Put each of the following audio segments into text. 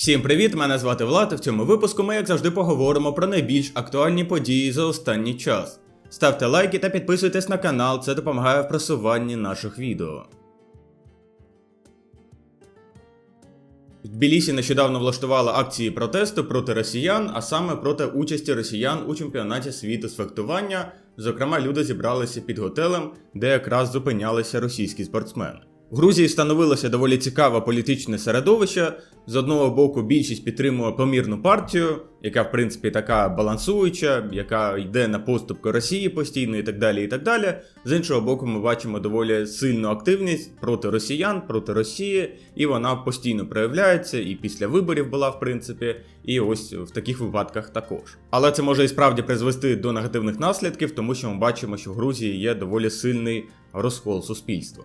Всім привіт! Мене звати Влад. і В цьому випуску ми, як завжди, поговоримо про найбільш актуальні події за останній час. Ставте лайки та підписуйтесь на канал, це допомагає в просуванні наших відео. В Тбілісі нещодавно влаштували акції протесту проти росіян, а саме проти участі росіян у чемпіонаті світу з фехтування. Зокрема, люди зібралися під готелем, де якраз зупинялися російські спортсмени. В Грузії становилося доволі цікаве політичне середовище. З одного боку, більшість підтримує помірну партію, яка, в принципі, така балансуюча, яка йде на поступки Росії постійно і так далі. і так далі. З іншого боку, ми бачимо доволі сильну активність проти росіян, проти Росії, і вона постійно проявляється, і після виборів була, в принципі, і ось в таких випадках також. Але це може і справді призвести до негативних наслідків, тому що ми бачимо, що в Грузії є доволі сильний розкол суспільства.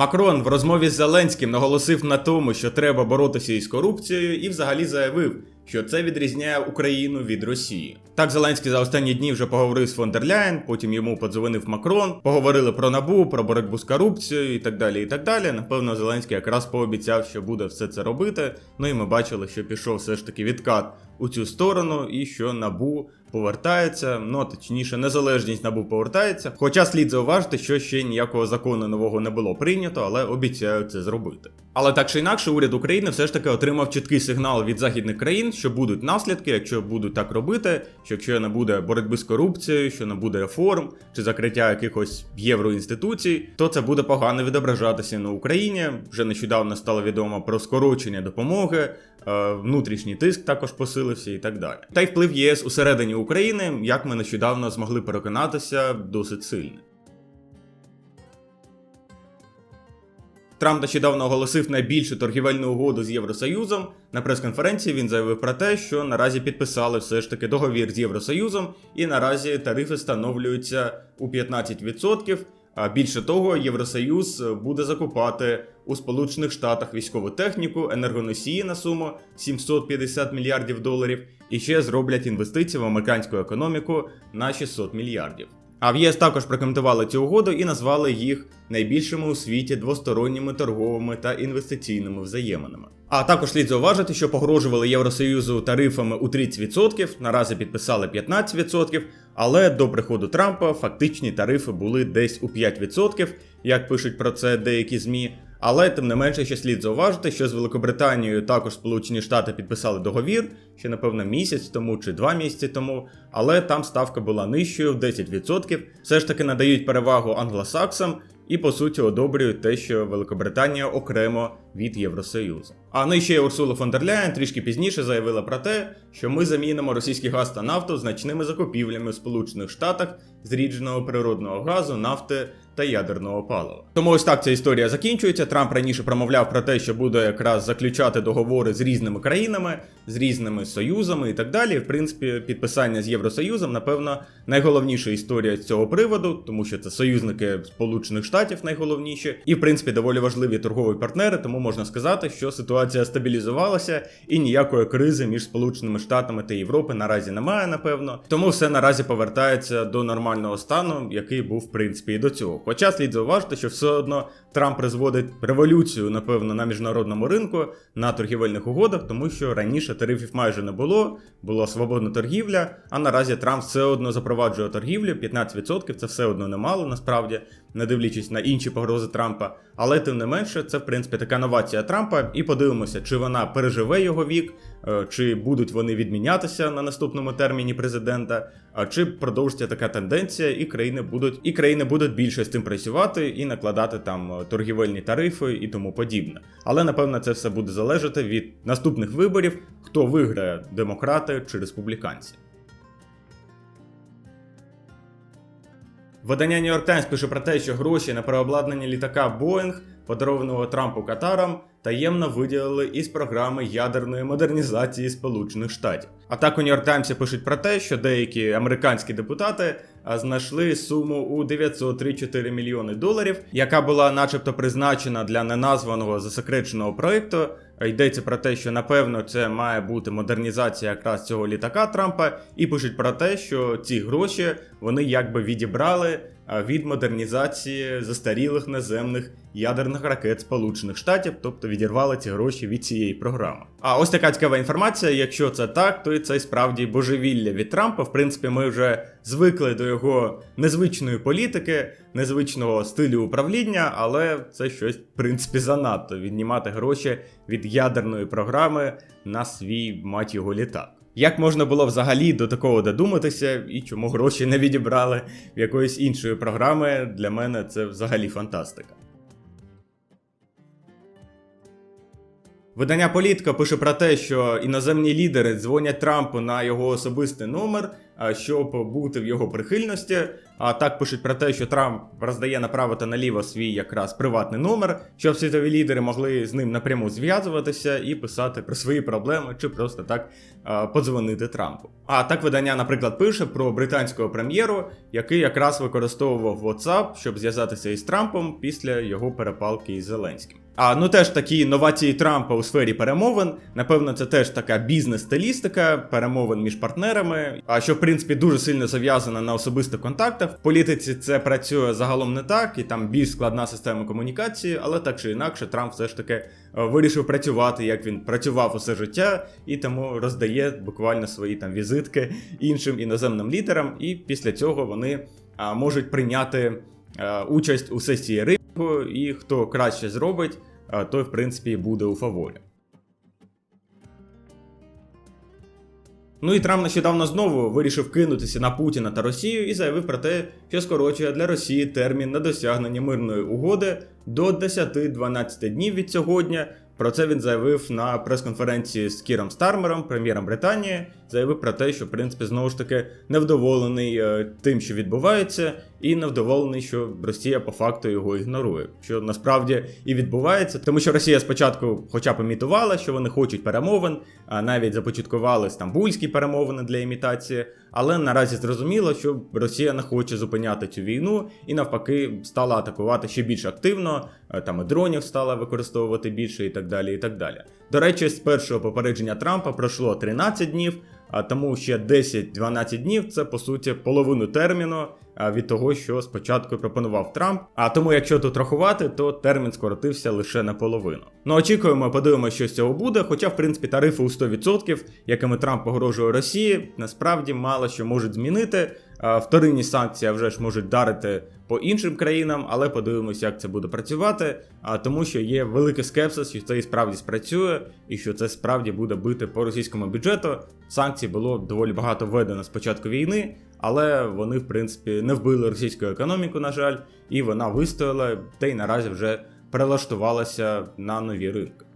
Макрон в розмові з Зеленським наголосив на тому, що треба боротися із корупцією, і взагалі заявив, що це відрізняє Україну від Росії. Так Зеленський за останні дні вже поговорив з фон дер Ляєн, потім йому подзвонив Макрон, поговорили про набу, про боротьбу з корупцією і так далі. і так далі. Напевно, Зеленський якраз пообіцяв, що буде все це робити. Ну і ми бачили, що пішов все ж таки відкат у цю сторону, і що набу повертається, ну точніше, незалежність набу повертається. Хоча слід зауважити, що ще ніякого закону нового не було прийнято, але обіцяють це зробити. Але так чи інакше, уряд України все ж таки отримав чіткий сигнал від західних країн, що будуть наслідки, якщо будуть так робити, що якщо не буде боротьби з корупцією, що не буде реформ чи закриття якихось євроінституцій, то це буде погано відображатися на Україні. Вже нещодавно стало відомо про скорочення допомоги, внутрішній тиск також посилився і так далі. Та й вплив ЄС усередині України, як ми нещодавно змогли переконатися, досить сильний. Трамп нещодавно оголосив найбільшу торгівельну угоду з Євросоюзом. На прес-конференції він заявив про те, що наразі підписали все ж таки договір з Євросоюзом, і наразі тарифи встановлюються у 15%. А більше того, Євросоюз буде закупати у Сполучених Штатах військову техніку, енергоносії на суму 750 мільярдів доларів, і ще зроблять інвестиції в американську економіку на 600 мільярдів. А в ЄС також прокоментували цю угоду і назвали їх найбільшими у світі двосторонніми торговими та інвестиційними взаєминами. А також слід зауважити, що погрожували Євросоюзу тарифами у 30%, наразі підписали 15%, але до приходу Трампа фактичні тарифи були десь у 5%, як пишуть про це деякі ЗМІ. Але тим не менше ще слід зауважити, що з Великобританією також Сполучені Штати підписали договір ще, напевно, місяць тому чи два місяці тому, але там ставка була нижчою в 10%. Все ж таки надають перевагу англосаксам і по суті одобрюють те, що Великобританія окремо від Євросоюзу. А нижче Урсула фон дер Ляєн трішки пізніше заявила про те, що ми замінимо російський газ та нафту значними закупівлями в Сполучених Штатах зрідженого природного газу, нафти та ядерного палива. Тому ось так ця історія закінчується. Трамп раніше промовляв про те, що буде якраз заключати договори з різними країнами, з різними союзами і так далі. В принципі, підписання з Євросоюзом, напевно, найголовніша історія з цього приводу, тому що це союзники Сполучених Штатів найголовніші, і в принципі доволі важливі торгові партнери. Тому можна сказати, що ситуація стабілізувалася і ніякої кризи між Сполученими Штатами та Європи наразі немає, напевно. Тому все наразі повертається до нормального стану, який був в принципі і до цього. Хоча слід зауважити, що все одно Трамп призводить революцію, напевно, на міжнародному ринку на торгівельних угодах, тому що раніше тарифів майже не було, була свободна торгівля. А наразі Трамп все одно запроваджує торгівлю. 15% це все одно немало, насправді, не дивлячись на інші погрози Трампа. Але тим не менше, це в принципі така новація Трампа. І подивимося, чи вона переживе його вік, е, чи будуть вони відмінятися на наступному терміні президента, а чи продовжиться така тенденція, і країни будуть і країни будуть більше з цим працювати і накладати там е, торгівельні тарифи і тому подібне. Але напевно це все буде залежати від наступних виборів, хто виграє демократи чи республіканці. Видання New York Times пише про те, що гроші на переобладнання літака Boeing, подарованого Трампу Катаром, таємно виділили із програми ядерної модернізації Сполучених Штатів. А так у York Times пишуть про те, що деякі американські депутати знайшли суму у 903,4 мільйони доларів, яка була начебто призначена для неназваного засекреченого проекту. Йдеться про те, що напевно це має бути модернізація якраз цього літака Трампа, і пишуть про те, що ці гроші вони якби відібрали від модернізації застарілих наземних ядерних ракет Сполучених Штатів, тобто відірвали ці гроші від цієї програми. А ось така цікава інформація. Якщо це так, то і це справді божевілля від Трампа. В принципі, ми вже звикли до його незвичної політики, незвичного стилю управління, але це щось в принципі занадто віднімати гроші від ядерної програми на свій мать його літак. Як можна було взагалі до такого додуматися, і чому гроші не відібрали в якоїсь іншої програми, для мене це взагалі фантастика. Видання Політка пише про те, що іноземні лідери дзвонять Трампу на його особистий номер, щоб бути в його прихильності. А так пишуть про те, що Трамп роздає направо та наліво свій якраз приватний номер, щоб світові лідери могли з ним напряму зв'язуватися і писати про свої проблеми, чи просто так а, подзвонити Трампу. А так видання, наприклад, пише про британського прем'єру, який якраз використовував WhatsApp, щоб зв'язатися із Трампом після його перепалки із Зеленським. А ну теж такі новації Трампа у сфері перемовин. Напевно, це теж така бізнес-стилістика перемовин між партнерами. А що в принципі дуже сильно зав'язана на особистих контактах. В політиці це працює загалом не так, і там більш складна система комунікації, але так чи інакше, Трамп все ж таки е, вирішив працювати, як він працював усе життя, і тому роздає буквально свої там візитки іншим іноземним лідерам. І після цього вони а, можуть прийняти а, участь у сесії і хто краще зробить, а, той в принципі буде у фаворі. Ну і Трамп нещодавно знову вирішив кинутися на Путіна та Росію і заявив про те, що скорочує для Росії термін на досягнення мирної угоди до 10-12 днів від сьогодні. Про це він заявив на прес-конференції з Кіром Стармером, прем'єром Британії. Заявив про те, що в принципі знову ж таки невдоволений е, тим, що відбувається, і невдоволений, що Росія по факту його ігнорує. Що насправді і відбувається, тому що Росія спочатку, хоча б імітувала, що вони хочуть перемовин, а навіть започаткували стамбульські перемовини для імітації. Але наразі зрозуміло, що Росія не хоче зупиняти цю війну і навпаки стала атакувати ще більш активно. е, Там і дронів стала використовувати більше, і так далі. І так далі. До речі, з першого попередження Трампа пройшло 13 днів, а тому ще 10-12 днів це по суті половину терміну від того, що спочатку пропонував Трамп. А тому, якщо тут рахувати, то термін скоротився лише на половину. Ну очікуємо, подивимося, що з цього буде. Хоча, в принципі, тарифи у 100%, якими Трамп погрожує Росії, насправді мало що можуть змінити. Вторинні санкції вже ж можуть дарити по іншим країнам, але подивимося, як це буде працювати. А тому, що є великий скепсис, що це і справді спрацює, і що це справді буде бити по російському бюджету. Санкцій було доволі багато введено з початку війни, але вони, в принципі, не вбили російську економіку, на жаль, і вона вистояла, та й наразі вже прилаштувалася на нові ринки.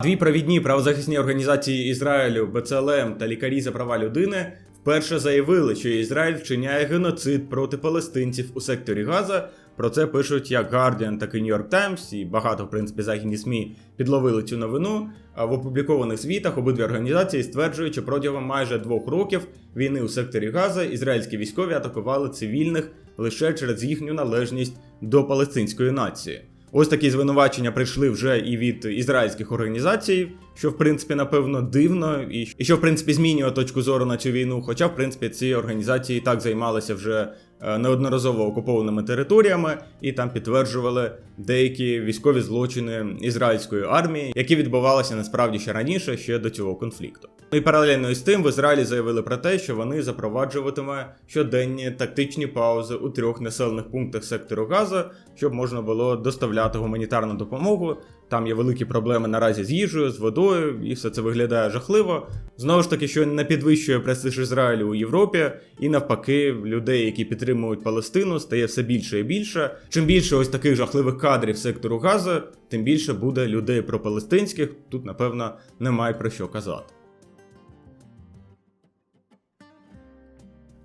Дві провідні правозахисні організації Ізраїлю, БЦЛМ та лікарі за права людини вперше заявили, що Ізраїль вчиняє геноцид проти палестинців у секторі Газа. Про це пишуть як Guardian, так і New York Times, і багато, в принципі, західні СМІ підловили цю новину. А в опублікованих звітах обидві організації стверджують, що протягом майже двох років війни у секторі Газа ізраїльські військові атакували цивільних лише через їхню належність до палестинської нації. Ось такі звинувачення прийшли вже і від ізраїльських організацій, що в принципі напевно дивно, і що в принципі змінює точку зору на цю війну. Хоча, в принципі, ці організації і так займалися вже е, неодноразово окупованими територіями і там підтверджували деякі військові злочини ізраїльської армії, які відбувалися насправді ще раніше, ще до цього конфлікту. Ну і паралельно із тим в Ізраїлі заявили про те, що вони запроваджуватиме щоденні тактичні паузи у трьох населених пунктах сектору Газа, щоб можна було доставляти гуманітарну допомогу. Там є великі проблеми наразі з їжею, з водою, і все це виглядає жахливо. Знову ж таки, що не підвищує престиж Ізраїлю у Європі, і навпаки, людей, які підтримують Палестину, стає все більше і більше. Чим більше ось таких жахливих кадрів сектору Газа, тим більше буде людей пропалестинських. Тут, напевно, немає про що казати.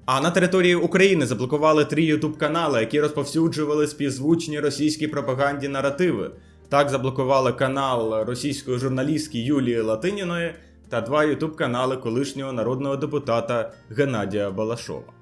А на території України заблокували три ютуб канали, які розповсюджували співзвучні російській пропаганді наративи. Так заблокували канал російської журналістки Юлії Латиніної та два ютуб канали колишнього народного депутата Геннадія Балашова.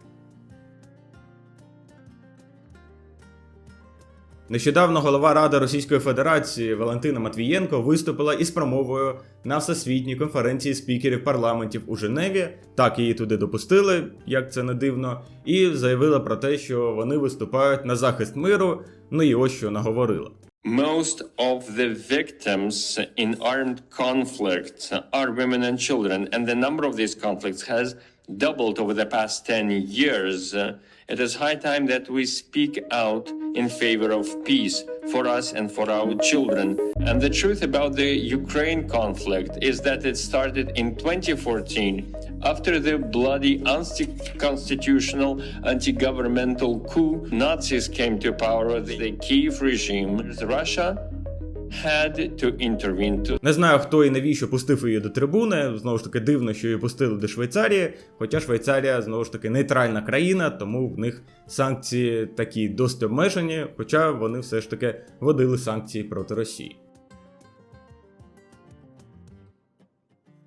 Нещодавно голова Ради Російської Федерації Валентина Матвієнко виступила із промовою на всесвітній конференції спікерів парламентів у Женеві. Так її туди допустили, як це не дивно, і заявила про те, що вони виступають на захист миру. Ну і ось що наговорила. Most of the victims in armed conflicts are women and children, and the number of these conflicts has doubled over the past 10 years. It is high time that we speak out in favor of peace for us and for our children. And the truth about the Ukraine conflict is that it started in 2014 after the bloody unconstitutional anti-governmental coup Nazis came to power the Kiev regime. Russia had to intervene to Не знаю, хто і навіщо пустив її до трибуни. Знову ж таки, дивно, що її пустили до Швейцарії. Хоча Швейцарія знову ж таки нейтральна країна, тому в них санкції такі досить обмежені, хоча вони все ж таки вводили санкції проти Росії.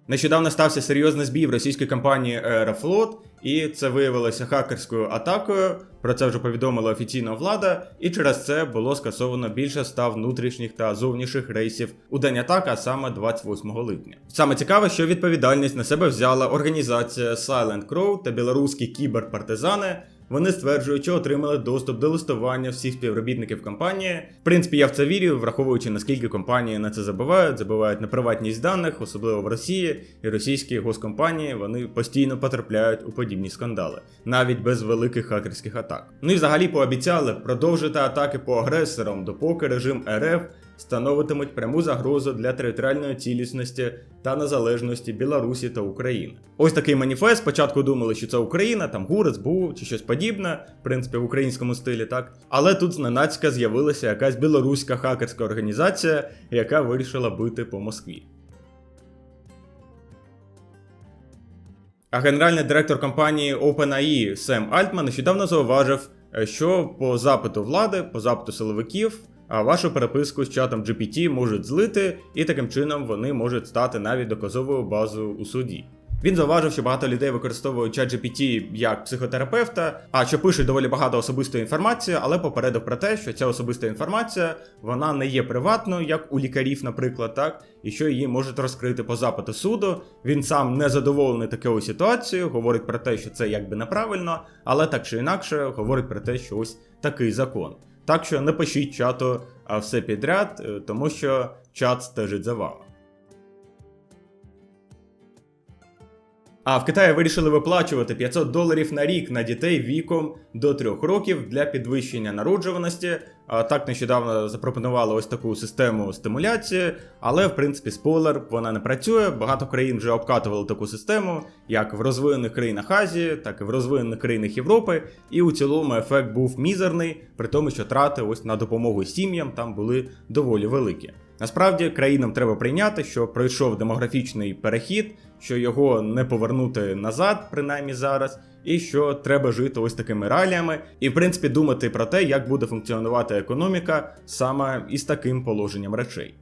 Нещодавно стався серйозний збій в російській компанії Аерофлот, і це виявилося хакерською атакою. Про це вже повідомила офіційна влада, і через це було скасовано більше ста внутрішніх та зовнішніх рейсів у день атака саме 28 липня. Саме цікаве, що відповідальність на себе взяла організація Silent Crow та білоруські кіберпартизани. Вони стверджують, що отримали доступ до листування всіх співробітників компанії. В принципі, я в це вірю, враховуючи наскільки компанії на це забувають, забувають на приватність даних, особливо в Росії, і російські госкомпанії вони постійно потрапляють у подібні скандали, навіть без великих хакерських атак. Ну і взагалі пообіцяли продовжити атаки по агресорам, допоки режим РФ становитимуть пряму загрозу для територіальної цілісності та незалежності Білорусі та України. Ось такий маніфест. Спочатку думали, що це Україна, там ГУР, СБУ чи щось подібне, в принципі, в українському стилі, так. Але тут зненацька з'явилася якась білоруська хакерська організація, яка вирішила бити по Москві. А генеральний директор компанії OpenAI Сем Альтман нещодавно зауважив, е, що по запиту влади, по запиту силовиків, а вашу переписку з чатом GPT можуть злити, і таким чином вони можуть стати навіть доказовою базою у суді. Він зауважив, що багато людей використовують чат GPT як психотерапевта, а що пишуть доволі багато особистої інформації, але попередив про те, що ця особиста інформація вона не є приватною, як у лікарів, наприклад, так, і що її можуть розкрити по запиту суду. Він сам не задоволений такою ситуацією, говорить про те, що це якби неправильно, але так чи інакше говорить про те, що ось такий закон. Так що не пишіть чату все підряд, е, тому що чат стежить за вами. А в Китаї вирішили виплачувати 500 доларів на рік на дітей віком до 3 років для підвищення народжуваності. Так нещодавно запропонували ось таку систему стимуляції, але в принципі спойлер, вона не працює. Багато країн вже обкатували таку систему, як в розвинених країнах Азії, так і в розвинених країнах Європи. І у цілому ефект був мізерний, при тому, що трати ось на допомогу сім'ям там були доволі великі. Насправді країнам треба прийняти, що пройшов демографічний перехід, що його не повернути назад, принаймні зараз, і що треба жити ось такими реаліями, і в принципі думати про те, як буде функціонувати економіка саме із таким положенням речей.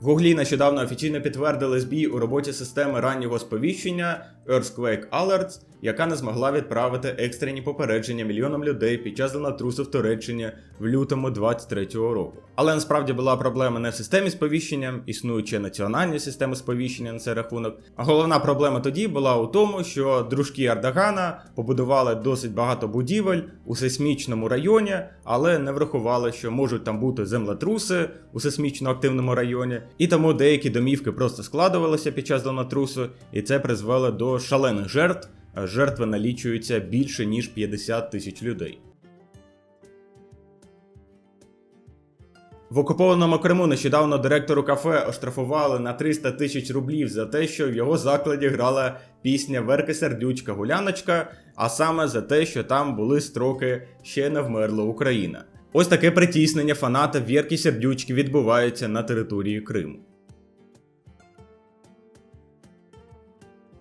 В Гуглі нещодавно офіційно підтвердили збій у роботі системи раннього сповіщення Earthquake Alerts, яка не змогла відправити екстрені попередження мільйонам людей під час землетрусу в Туреччині в лютому 23-го року. Але насправді була проблема не в системі сповіщення, існуючі національні системи сповіщення на цей рахунок. А головна проблема тоді була у тому, що дружки Ардагана побудували досить багато будівель у сейсмічному районі, але не врахували, що можуть там бути землетруси у сейсмічно активному районі, і тому деякі домівки просто складувалися під час землетрусу, і це призвело до шалених жертв. Жертви налічуються більше ніж 50 тисяч людей. В окупованому Криму нещодавно директору кафе оштрафували на 300 тисяч рублів за те, що в його закладі грала пісня Верки Сердючка Гуляночка, а саме за те, що там були строки Ще не вмерла Україна. Ось таке притіснення фаната Вірки Сердючки відбувається на території Криму.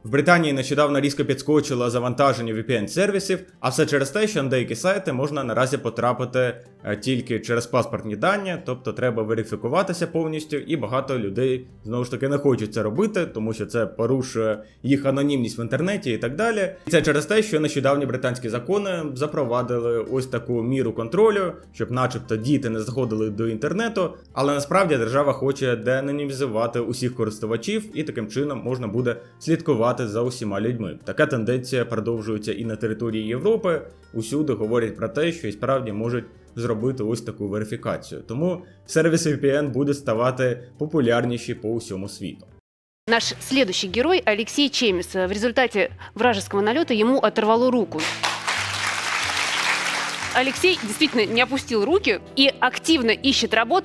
В Британії нещодавно різко підскочило завантаження VPN-сервісів, а все через те, що на деякі сайти можна наразі потрапити е, тільки через паспортні дані, тобто треба верифікуватися повністю, і багато людей знову ж таки не хочуть це робити, тому що це порушує їх анонімність в інтернеті і так далі. І це через те, що нещодавні британські закони запровадили ось таку міру контролю, щоб, начебто, діти не заходили до інтернету, але насправді держава хоче деанонімізувати усіх користувачів, і таким чином можна буде слідкувати за усіма людьми. Така тенденція продовжується і на території Європи. Усюди говорять про те, що і справді можуть зробити ось таку верифікацію. Тому сервіс VPN буде ставати популярніші по усьому світу. Наш следующий герой Алексей Чемис. В результате вражеского налета ему оторвало руку. Алексей действительно не опустил руки и активно ищет работу.